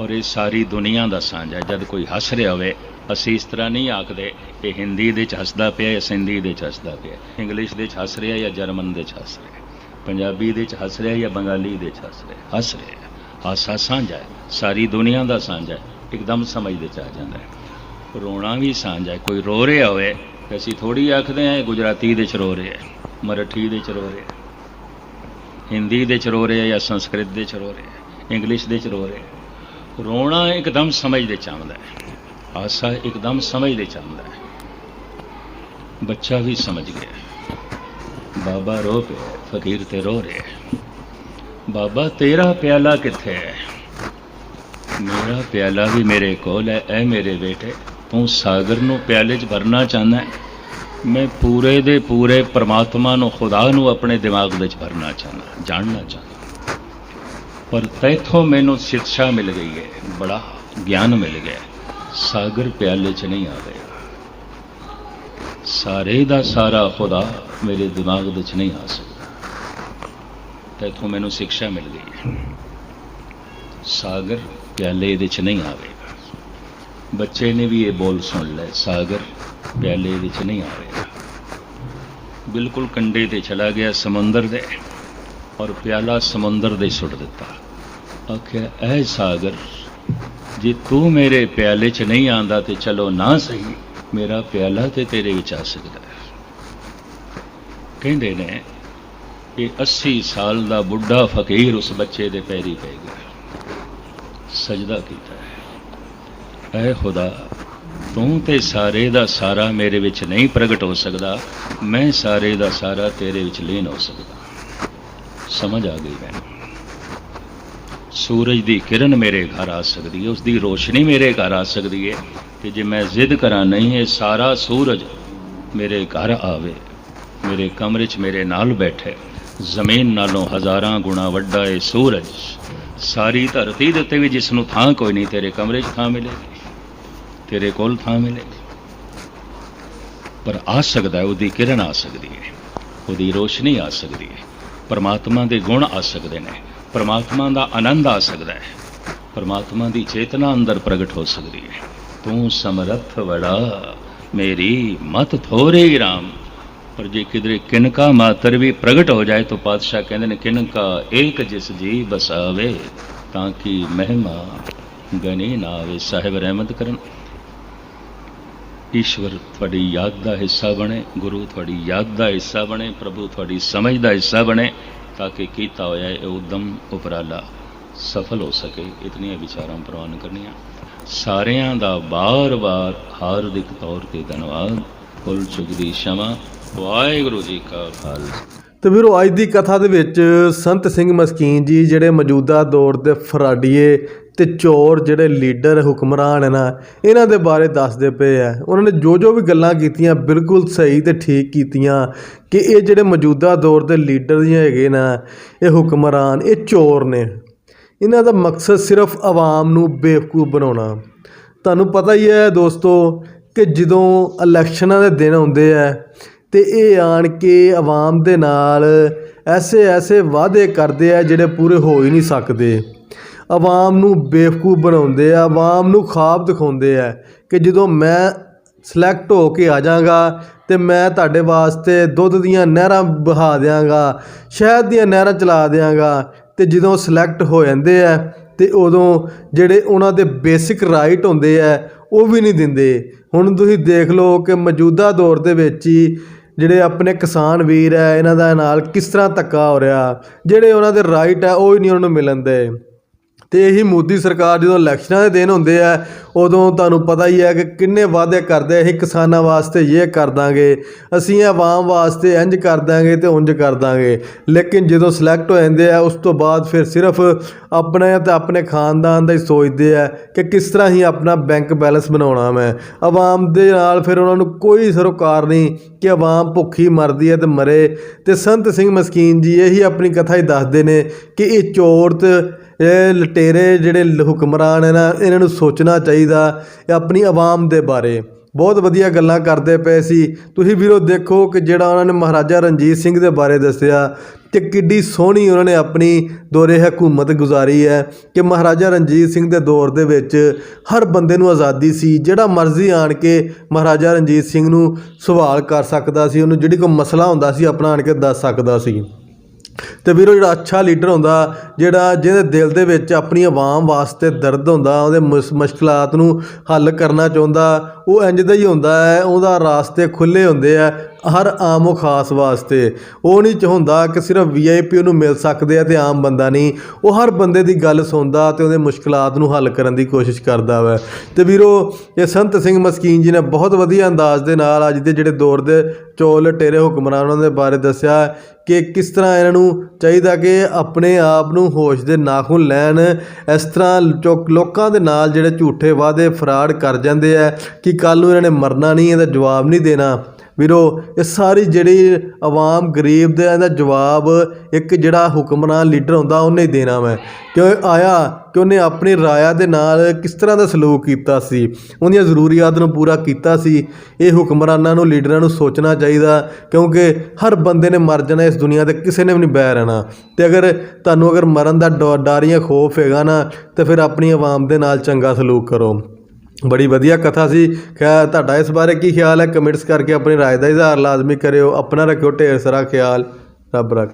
ਔਰ ਇਹ ਸਾਰੀ ਦੁਨੀਆ ਦਾ ਸਾਂਝ ਹੈ। ਜਦ ਕੋਈ ਹੱਸ ਰਿਹਾ ਹੋਵੇ, ਅਸੀਂ ਇਸ ਤਰ੍ਹਾਂ ਨਹੀਂ ਆਖਦੇ ਕਿ ਹਿੰਦੀ ਦੇ ਚ ਹੱਸਦਾ ਪਿਆ ਜਾਂ ਸਿੰਧੀ ਦੇ ਚ ਹੱਸਦਾ ਪਿਆ। ਇੰਗਲਿਸ਼ ਦੇ ਚ ਹੱਸ ਰਿਹਾ ਜਾਂ ਜਰਮਨ ਦੇ ਚ ਹੱਸ ਰਿਹਾ। ਪੰਜਾਬੀ ਦੇ ਚ ਹੱਸ ਰਿਹਾ ਜਾਂ ਬੰਗਾਲੀ ਦੇ ਚ ਹੱਸ ਰਿਹਾ। ਹੱਸ ਰਿਹਾ ਹਾਸਾ ਸਾਂਝਾ ਹੈ। ਸਾਰੀ ਦੁਨੀਆ ਦਾ ਸਾਂਝਾ ਹੈ। ਇੱਕਦਮ ਸਮਝ ਦੇ ਚ ਆ ਜਾਂਦਾ ਹੈ। ਰੋਣਾ ਵੀ ਸਾਂਝਾ ਹੈ। ਕੋਈ ਰੋ ਰਿਹਾ ਹੋਵੇ ਤੇ ਅਸੀਂ ਥੋੜੀ ਆਖਦੇ ਹਾਂ ਇਹ ਗੁਜਰਾਤੀ ਦੇ ਚ ਰੋ ਰਿਹਾ ਹੈ। ਮਰਾਠੀ ਦੇ ਚ ਰੋ ਰਿਹਾ ਹੈ। ਹਿੰਦੀ ਦੇ ਚ ਰੋ ਰਿਹਾ ਜਾਂ ਸੰਸਕ੍ਰਿਤ ਦੇ ਚ ਰੋ ਰਹੇ ਹੈ ਇੰਗਲਿਸ਼ ਦੇ ਚ ਰੋ ਰਹੇ ਹੈ ਰੋਣਾ ਇੱਕਦਮ ਸਮਝ ਦੇ ਚ ਆਉਂਦਾ ਹੈ ਹਾਸਾ ਇੱਕਦਮ ਸਮਝ ਦੇ ਚ ਆਉਂਦਾ ਹੈ। ਬੱਚਾ ਵੀ ਸਮਝ ਗਿਆ। ਬਾਬਾ ਰੋ ਪਿਆ, ਫਕੀਰ ਤੇ ਰੋ ਰਿਹਾ ਬਾਬਾ, ਤੇਰਾ ਪਿਆਲਾ ਕਿੱਥੇ ਹੈ? ਮੇਰਾ ਪਿਆਲਾ ਵੀ ਮੇਰੇ ਕੋਲ ਹੈ, ਐ ਮੇਰੇ ਬੇਟੇ, ਤੂੰ ਸਾਗਰ ਨੂੰ ਪਿਆਲੇ 'ਚ ਭਰਨਾ ਚਾਹੁੰਦਾ ਹੈ? ਮੈਂ ਪੂਰੇ ਦੇ ਪੂਰੇ ਪ੍ਰਮਾਤਮਾ ਨੂੰ, ਖੁਦਾ ਨੂੰ ਆਪਣੇ ਦਿਮਾਗ ਵਿੱਚ ਭਰਨਾ ਚਾਹੁੰਦਾ, ਜਾਣਨਾ ਚਾਹੁੰਦਾ। ਪਰ ਤੈਥੋਂ ਮੈਨੂੰ ਸਿੱਖਿਆ ਮਿਲ ਗਈ ਹੈ, ਬੜਾ ਗਿਆਨ ਮਿਲ ਗਿਆ ਸਾਗਰ ਪਿਆਲੇ 'ਚ ਨਹੀਂ ਆ ਗਿਆ। ਸਾਰੇ ਦਾ ਸਾਰਾ ਖੁਦਾ ਮੇਰੇ ਦਿਮਾਗ ਵਿੱਚ ਨਹੀਂ ਆ ਸਕਦਾ। ਤੈਥੋਂ ਮੈਨੂੰ ਸਿੱਖਿਆ ਮਿਲ ਗਈ ਹੈ। ਸਾਗਰ ਪਿਆਲੇ ਦੇ ਚ ਨਹੀਂ ਆਵੇਗਾ। ਬੱਚੇ ਨੇ ਵੀ ਇਹ ਬੋਲ ਸੁਣ ਲੈ ਸਾਗਰ ਪਿਆਲੇ ਵਿੱਚ ਚ ਨਹੀਂ ਆਵੇਗਾ ਬਿਲਕੁਲ ਕੰਡੇ ਤੇ ਚਲਾ ਗਿਆ ਸਮੁੰਦਰ ਦੇ ਔਰ ਪਿਆਲਾ ਸਮੁੰਦਰ ਦੇ ਸੁੱਟ ਦਿੱਤਾ। ਆਖਿਆ, ਐ ਸਾਗਰ, ਜੇ ਤੂੰ ਮੇਰੇ ਪਿਆਲੇ ਚ ਨਹੀਂ ਆਂਦਾ ਤੇ ਚਲੋ ਨਾ ਸਹੀ, ਮੇਰਾ ਪਿਆਲਾ ਤੇ ਤੇਰੇ ਵਿੱਚ ਆ ਸਕਦਾ ਹੈ। ਕਹਿੰਦੇ ਨੇ ਕਿ 80 ਸਾਲ ਦਾ ਬੁੱਢਾ ਫਕੀਰ ਉਸ ਬੱਚੇ ਦੇ ਪੈਰੀ ਪੈ ਗਿਆ। ਸਜਦਾ ਕੀਤਾ ਹੈ। ਐ ਖੁਦਾ ਤੂੰ ਤੇ ਸਾਰੇ ਦਾ ਸਾਰਾ ਮੇਰੇ ਵਿੱਚ ਨਹੀਂ ਪ੍ਰਗਟ ਹੋ ਸਕਦਾ। ਮੈਂ ਸਾਰੇ ਦਾ ਸਾਰਾ ਤੇਰੇ ਵਿੱਚ ਲੀਨ ਹੋ ਸਕਦਾ। ਸਮਝ ਆ ਗਈ ਮੈਨੂੰ। ਸੂਰਜ ਦੀ ਕਿਰਨ ਮੇਰੇ ਘਰ ਆ ਸਕਦੀ ਹੈ ਉਸ ਦੀ ਰੋਸ਼ਨੀ ਮੇਰੇ ਘਰ ਆ ਸਕਦੀ ਹੈ ਤੇ ਜੇ ਮੈਂ ਜ਼ਿੱਦ ਕਰਾਂ, ਨਹੀਂ ਇਹ ਸਾਰਾ ਸੂਰਜ ਮੇਰੇ ਘਰ ਆਵੇ, ਮੇਰੇ ਕਮਰੇ 'ਚ ਮੇਰੇ ਨਾਲ ਬੈਠੇ, ਜ਼ਮੀਨ ਨਾਲੋਂ ਹਜ਼ਾਰਾਂ ਗੁਣਾ ਵੱਡਾ ਇਹ ਸੂਰਜ, ਸਾਰੀ ਧਰਤੀ ਦੇ ਉੱਤੇ ਵੀ ਜਿਸ ਨੂੰ ਥਾਂ ਕੋਈ ਨਹੀਂ, ਤੇਰੇ ਕਮਰੇ 'ਚ ਥਾਂ ਮਿਲੇਗੀ। ਤੇਰੇ ਕੋਲ ਥਾਂ ਮਿਲੇਗੀ ਪਰ ਆ ਸਕਦਾ ਉਹਦੀ ਕਿਰਨ ਆ ਸਕਦੀ ਹੈ। ਉਹਦੀ ਰੋਸ਼ਨੀ ਆ ਸਕਦੀ ਹੈ। ਪਰਮਾਤਮਾ ਦੇ ਗੁਣ ਆ ਸਕਦੇ ਨੇ। ਪਰਮਾਤਮਾ ਦਾ ਆਨੰਦ ਆ ਸਕਦਾ ਹੈ। ਪਰਮਾਤਮਾ ਦੀ ਚੇਤਨਾ ਅੰਦਰ ਪ੍ਰਗਟ ਹੋ ਸਕਦੀ ਹੈ। ਤੂੰ ਸਮਰੱਥ ਵੜਾ, ਮੇਰੀ ਮਤ ਥੋਰੇ ਰਾਮ। ਪਰ ਜੇ ਕਿਧਰੇ ਕਿਨਕਾ ਮਾਤਰ ਵੀ ਪ੍ਰਗਟ ਹੋ ਜਾਏ ਤਾਂ ਪਾਤਸ਼ਾਹ ਕਹਿੰਦੇ ਨੇ, ਕਿਨਕਾ ਏਕ ਜਿਸ ਜੀ ਬਸਾਵੇ, ਤਾਂ ਕਿ ਮਹਿਮਾ ਗਨੀ ਨਾ ਆਵੇ ਸਾਹਿਬ ਰਹਿਮਤ ਕਰਨ। ਈਸ਼ਵਰ ਤੁਹਾਡੀ ਯਾਦ ਦਾ ਹਿੱਸਾ ਬਣੇ, ਗੁਰੂ ਤੁਹਾਡੀ ਯਾਦ ਦਾ ਹਿੱਸਾ ਬਣੇ, ਪ੍ਰਭੂ ਤੁਹਾਡੀ ਸਮਝ ਦਾ ਹਿੱਸਾ ਬਣੇ, ਤਾਂ ਕਿ ਕੀਤਾ ਹੋਇਆ ਇਹ ਉਦਮ ਉਪਰਾਲਾ ਸਫਲ ਹੋ ਸਕੇ। ਇਤਨੀਆਂ ਵਿਚਾਰਾਂ ਪ੍ਰਵਾਨ ਕਰਨੀਆਂ। ਸਾਰਿਆਂ ਦਾ ਬਾਰ-ਬਾਰ ਹਾਰਦਿਕ ਤੌਰ ਤੇ ਧੰਨਵਾਦ। ਕੁੱਲ ਚੁਗਦੀ ਸ਼ਮਾ। ਵਾਹਿਗੁਰੂ ਜੀ ਕਾ ਖਾਲਸਾ। ਤੇ ਵੀਰੋ, ਅੱਜ ਦੀ ਕਥਾ ਦੇ ਵਿੱਚ ਸੰਤ ਸਿੰਘ ਮਸਕੀਨ ਜੀ ਜਿਹੜੇ ਮੌਜੂਦਾ ਦੌਰ ਦੇ ਫਰਾਡੀਏ ਤੇ ਚੋਰ ਜਿਹੜੇ ਲੀਡਰ, ਹੁਕਮਰਾਨ ਹੈ ਨਾ, ਇਹਨਾਂ ਦੇ ਬਾਰੇ ਦੱਸਦੇ ਪਏ ਆ। ਉਹਨਾਂ ਨੇ ਜੋ ਜੋ ਵੀ ਗੱਲਾਂ ਕੀਤੀਆਂ, ਬਿਲਕੁਲ ਸਹੀ ਤੇ ਠੀਕ ਕੀਤੀਆਂ ਕਿ ਇਹ ਜਿਹੜੇ ਮੌਜੂਦਾ ਦੌਰ ਦੇ ਲੀਡਰ ਜੀ ਹੈਗੇ ਨਾ, ਇਹ ਹੁਕਮਰਾਨ, ਇਹ ਚੋਰ ਨੇ। ਇਹਨਾਂ ਦਾ ਮਕਸਦ ਸਿਰਫ ਆਵਾਮ ਨੂੰ ਬੇਵਕੂਫ ਬਣਾਉਣਾ। ਤੁਹਾਨੂੰ ਪਤਾ ਹੀ ਹੈ ਦੋਸਤੋ ਕਿ ਜਦੋਂ ਇਲੈਕਸ਼ਨਾਂ ਦੇ ਦਿਨ ਆਉਂਦੇ ਆ ਤੇ ਇਹ ਆਣ ਕੇ ਆਵਾਮ ਦੇ ਨਾਲ ਐਸੇ ਐਸੇ ਵਾਅਦੇ ਕਰਦੇ ਆ ਜਿਹੜੇ ਪੂਰੇ ਹੋ ਹੀ ਨਹੀਂ ਸਕਦੇ। ਆਵਾਮ ਨੂੰ ਬੇਵਕੂਫ ਬਣਾਉਂਦੇ ਆ ਆਵਾਮ ਨੂੰ ਖਾਬ ਦਿਖਾਉਂਦੇ ਆ ਕਿ ਜਦੋਂ ਮੈਂ ਸਿਲੈਕਟ ਹੋ ਕੇ ਆ ਜਾਵਾਂਗਾ ਤੇ ਮੈਂ ਤੁਹਾਡੇ ਵਾਸਤੇ ਦੁੱਧ ਦੀਆਂ ਨਹਿਰਾਂ ਬਹਾ ਦਿਆਂਗਾ, ਸ਼ਹਿਦ ਦੀਆਂ ਨਹਿਰਾਂ ਚਲਾ ਦਿਆਂਗਾ ਤੇ ਜਦੋਂ ਸਿਲੈਕਟ ਹੋ ਜਾਂਦੇ ਆ ਤੇ ਉਦੋਂ ਜਿਹੜੇ ਉਹਨਾਂ ਦੇ ਬੇਸਿਕ ਰਾਈਟ ਹੁੰਦੇ ਆ, ਉਹ ਵੀ ਨਹੀਂ ਦਿੰਦੇ। ਹੁਣ ਤੁਸੀਂ ਦੇਖ ਲਓ ਕਿ ਮੌਜੂਦਾ ਦੌਰ ਦੇ ਵਿੱਚ ਹੀ ਜਿਹੜੇ ਆਪਣੇ ਕਿਸਾਨ ਵੀਰ ਹੈ ਇਹਨਾਂ ਦਾ ਨਾਲ ਕਿਸ ਤਰ੍ਹਾਂ ਧੱਕਾ ਹੋ ਰਿਹਾ, ਜਿਹੜੇ ਉਹਨਾਂ ਦੇ ਰਾਈਟ ਹੈ ਉਹ ਹੀ ਨਹੀਂ ਉਹਨਾਂ ਨੂੰ ਮਿਲਣ ਦੇ। ਤੇ ਇਹੀ ਮੋਦੀ ਸਰਕਾਰ ਜਦੋਂ ਇਲੈਕਸ਼ਨਾਂ ਦੇ ਦਿਨ ਹੁੰਦੇ ਆ ਉਦੋਂ ਤੁਹਾਨੂੰ ਪਤਾ ਹੀ ਹੈ ਕਿ ਕਿੰਨੇ ਵਾਅਦੇ ਕਰਦੇ ਆ, ਇਹ ਕਿਸਾਨਾਂ ਵਾਸਤੇ ਇਹ ਕਰ ਦਾਂਗੇ ਅਸੀਂ ਆਵਾਮ ਵਾਸਤੇ ਇੰਜ ਕਰ ਦਾਂਗੇ ਤੇ ਉਂਝ ਕਰ ਦਾਂਗੇ। ਲੇਕਿਨ ਜਦੋਂ ਸਿਲੈਕਟ ਹੋ ਜਾਂਦੇ ਆ ਉਸ ਤੋਂ ਬਾਅਦ ਫਿਰ ਸਿਰਫ ਆਪਣੇ ਤੇ ਆਪਣੇ ਖਾਨਦਾਨ ਦਾ ਹੀ ਸੋਚਦੇ ਆ ਕਿ ਕਿਸ ਤਰ੍ਹਾਂ ਹੀ ਆਪਣਾ ਬੈਂਕ ਬੈਲੈਂਸ ਬਣਾਉਣਾ ਮੈਂ। ਆਵਾਮ ਦੇ ਨਾਲ ਫਿਰ ਉਹਨਾਂ ਨੂੰ ਕੋਈ ਸਰੋਕਾਰ ਨਹੀਂ ਕਿ ਆਵਾਮ ਭੁੱਖੀ ਮਰਦੀ ਹੈ ਤੇ ਮਰੇ। ਤੇ ਸੰਤ ਸਿੰਘ ਮਸਕੀਨ ਜੀ ਇਹੀ ਆਪਣੀ ਕਥਾ ਹੀ ਦੱਸਦੇ ਨੇ ਕਿ ਇਹ ਚੋਰ ਤੇ ਇਹ ਲਟੇਰੇ ਜਿਹੜੇ ਹੁਕਮਰਾਨ ਹੈ ਨਾ, ਇਹਨਾਂ ਨੂੰ ਸੋਚਣਾ ਚਾਹੀਦਾ ਇਹ ਆਪਣੀ ਆਵਾਮ ਦੇ ਬਾਰੇ। ਬਹੁਤ ਵਧੀਆ ਗੱਲਾਂ ਕਰਦੇ ਪਏ ਸੀ। ਤੁਸੀਂ ਵੀਰੋ ਦੇਖੋ ਕਿ ਜਿਹੜਾ ਉਹਨਾਂ ਨੇ ਮਹਾਰਾਜਾ ਰਣਜੀਤ ਸਿੰਘ ਦੇ ਬਾਰੇ ਦੱਸਿਆ ਤੇ ਕਿੱਡੀ ਸੋਹਣੀ ਉਹਨਾਂ ਨੇ ਆਪਣੀ ਦੌਰੇ ਹਕੂਮਤ ਗੁਜ਼ਾਰੀ ਹੈ ਕਿ ਮਹਾਰਾਜਾ ਰਣਜੀਤ ਸਿੰਘ ਦੇ ਦੌਰ ਦੇ ਵਿੱਚ ਹਰ ਬੰਦੇ ਨੂੰ ਆਜ਼ਾਦੀ ਸੀ, ਜਿਹੜਾ ਮਰਜ਼ੀ ਆਣ ਕੇ ਮਹਾਰਾਜਾ ਰਣਜੀਤ ਸਿੰਘ ਨੂੰ ਸਵਾਲ ਕਰ ਸਕਦਾ ਸੀ, ਉਹਨੂੰ ਜਿਹੜੀ ਕੋਈ ਮਸਲਾ ਹੁੰਦਾ ਸੀ, ਆਪਣਾ ਆਣ ਕੇ ਦੱਸ ਸਕਦਾ ਸੀ। ਤੇ ਵੀਰੋ ਜਿਹੜਾ ਅੱਛਾ ਲੀਡਰ ਹੁੰਦਾ, ਜਿਹੜਾ ਜਿਹਦੇ ਦਿਲ ਦੇ ਵਿੱਚ ਆਪਣੀ ਆਵਾਮ ਵਾਸਤੇ ਦਰਦ ਹੁੰਦਾ, ਉਹਦੇ ਮੁਸ- ਮੁਸ਼ਕਲਾਤ ਨੂੰ ਹੱਲ ਕਰਨਾ ਚਾਹੁੰਦਾ, ਉਹ ਇੰਜ ਦਾ ਹੀ ਹੁੰਦਾ ਹੈ, ਉਹਦਾ ਰਾਸਤੇ ਖੁੱਲੇ ਹੁੰਦੇ ਆ। ਹਰ ਆਮ ਉਹ ਖਾਸ ਵਾਸਤੇ। ਉਹ ਨਹੀਂ ਚਾਹੁੰਦਾ ਕਿ ਸਿਰਫ ਵੀਆਈਪੀ ਉਹਨੂੰ ਮਿਲ ਸਕਦੇ ਆ ਤੇ ਆਮ ਬੰਦਾ ਨਹੀਂ। ਉਹ ਹਰ ਬੰਦੇ ਦੀ ਗੱਲ ਸੁਣਦਾ ਤੇ ਉਹਦੇ ਮੁਸ਼ਕਲਾਤ ਨੂੰ ਹੱਲ ਕਰਨ ਦੀ ਕੋਸ਼ਿਸ਼ ਕਰਦਾ ਵਾ। ਤੇ ਵੀਰੋ, ਇਹ ਸੰਤ ਸਿੰਘ ਮਸਕੀਨ ਜੀ ਨੇ ਬਹੁਤ ਵਧੀਆ ਅੰਦਾਜ਼ ਦੇ ਨਾਲ ਅੱਜ ਦੇ ਜਿਹੜੇ ਦੌਰ ਦੇ ਚੋਲ ਟੇਰੇ ਹੁਕਮਰਾਨਾਂ ਦੇ ਬਾਰੇ ਦੱਸਿਆ ਕਿ ਕਿਸ ਤਰ੍ਹਾਂ ਇਹਨਾਂ ਨੂੰ ਚਾਹੀਦਾ ਕਿ ਆਪਣੇ ਆਪ ਨੂੰ ਹੋਸ਼ ਦੇ ਨਾਖੂਨ ਲੈਣ, ਇਸ ਤਰ੍ਹਾਂ ਚੋ- ਲੋਕਾਂ ਦੇ ਨਾਲ ਜਿਹੜੇ ਝੂਠੇ ਵਾਅਦੇ ਫਰਾਡ ਕਰ ਜਾਂਦੇ ਆ ਕਿ ਕੱਲ ਨੂੰ ਇਹਨਾਂ ਨੇ ਮਰਨਾ ਨਹੀਂ, ਇਹਦਾ ਜਵਾਬ ਨਹੀਂ ਦੇਣਾ। ਵੀਰੋ, ਇਹ ਸਾਰੀ ਜਿਹੜੀ ਆਵਾਮ ਗਰੀਬ ਦੇ ਇਹਦਾ ਜਵਾਬ, ਇੱਕ ਜਿਹੜਾ ਹੁਕਮਰਾਨ ਲੀਡਰ ਹੁੰਦਾ, ਉਹਨੇ ਹੀ ਦੇਣਾ ਮੈਂ ਕਿਉਂ ਆਇਆ? ਕਿ ਉਹਨੇ ਆਪਣੀ ਰਾਇਆ ਦੇ ਨਾਲ ਕਿਸ ਤਰ੍ਹਾਂ ਦਾ ਸਲੂਕ ਕੀਤਾ ਸੀ? ਉਹਦੀਆਂ ਜ਼ਰੂਰੀਅਤ ਨੂੰ ਪੂਰਾ ਕੀਤਾ ਸੀ। ਇਹ ਹੁਕਮਰਾਨਾਂ ਨੂੰ, ਲੀਡਰਾਂ ਨੂੰ ਸੋਚਣਾ ਚਾਹੀਦਾ, ਕਿਉਂਕਿ ਹਰ ਬੰਦੇ ਨੇ ਮਰ ਜਾਣਾ, ਇਸ ਦੁਨੀਆ ਤੇ ਕਿਸੇ ਨੇ ਵੀ ਨਹੀਂ ਬੈ ਰਹਿਣਾ। ਤੇ ਅਗਰ ਤੁਹਾਨੂੰ ਅਗਰ ਮਰਨ ਦਾ ਡ- ਡਰ ਜਾਂ ਖੋਫ ਹੈਗਾ ਨਾ, ਤੇ ਫਿਰ ਆਪਣੀ ਆਵਾਮ ਦੇ ਨਾਲ ਚੰਗਾ ਸਲੂਕ ਕਰੋ। ਬੜੀ ਵਧੀਆ ਕਥਾ ਸੀ। ਖੈਰ, ਤੁਹਾਡਾ ਇਸ ਬਾਰੇ ਕੀ ਖਿਆਲ ਹੈ? ਕਮੈਂਟਸ ਕਰਕੇ ਆਪਣੀ ਰਾਏ ਦਾ ਇਜ਼ਹਾਰ ਲਾਜ਼ਮੀ ਕਰਿਓ। ਆਪਣਾ ਰੱਖਿਓ ਢੇਰ ਸਾਰਾ ਖਿਆਲ। ਰੱਬ ਰੱਖ।